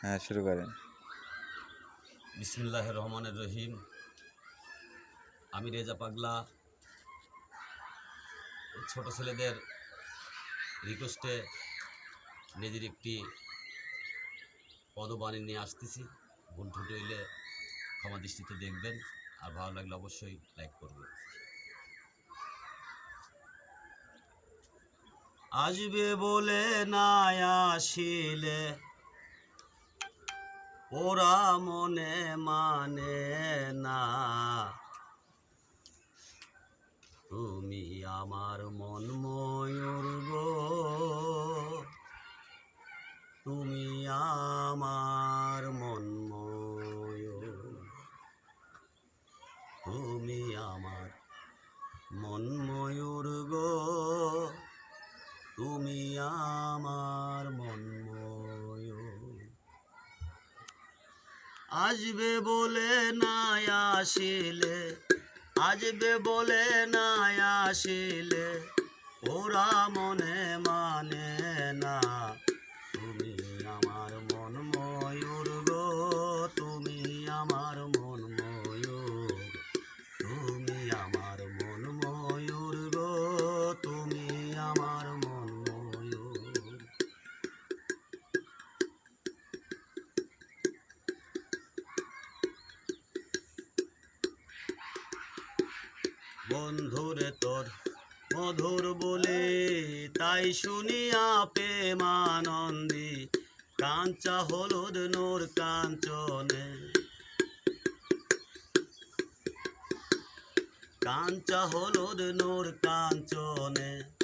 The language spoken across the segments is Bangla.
হ্যাঁ শুরু করেন। বিসমুল্লাহ রহমানের রহিম। আমি রেজা পাগলা। ছোট ছেলেদের রিকোয়েস্টে নিজের একটি পদবাণী নিয়ে আসতেছি। ভুল ঠুটে হইলে ক্ষমা দৃষ্টিতে দেখবেন। আর ভালো লাগলে অবশ্যই লাইক করবেন। আসবে বলে না আসিলে। ওরা মনে মানে না। তুমি আমার মন ময়ূর গো। তুমি আমার মন ময়ূর। তুমি আমার মন ময়ূর গো। আসবে বলে না আসিলে আসবে বলে না আসিলে ওরা মনে মানে না। বন্ধুরে তোর মধুর বলে, তাই শুনিয়া প্রেমানন্দী কাঞ্চা হলুদ নোর কাঞ্চনে। কাঞ্চা হলুদ নোর কাঞ্চনে।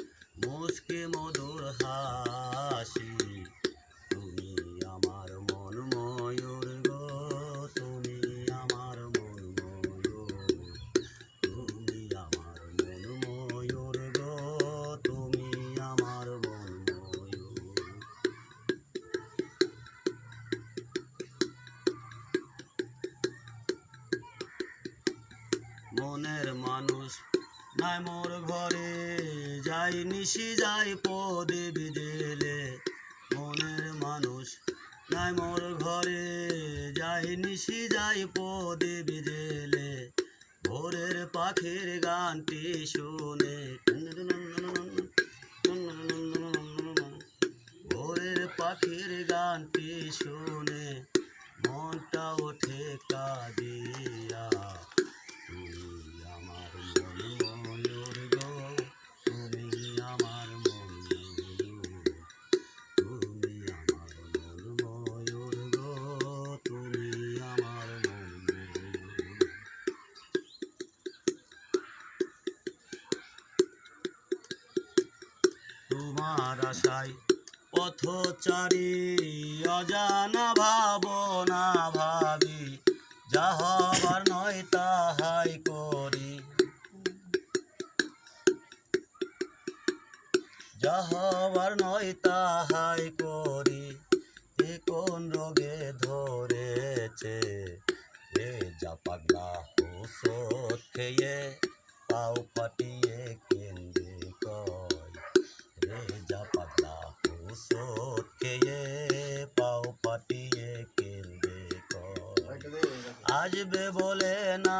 মনের মানুষ নাই মোর ঘরে। যাই নিশি, যাই পদে বিদেলে। মনের মানুষ নাই মোর ঘরে। যাই নিশি, যাই পদে বিদেলে। ভোরের পাখির গানটি শুনে ভোরের পাখির গানটি শুনে মনটা ওঠে কাঁদিয়া তোমার আশায়। পথচারী, অজানা ভাবনা ভাবি যা হবার নয় তাহাই করি। যা হবার নয় তাহাই করি। কোন রোগে ধরেছে? ಸೋಕೆಯೇ ಪಾವು ಪಾಟಿಯೇ ಕೇಂದ್ರ आज बे बोले ना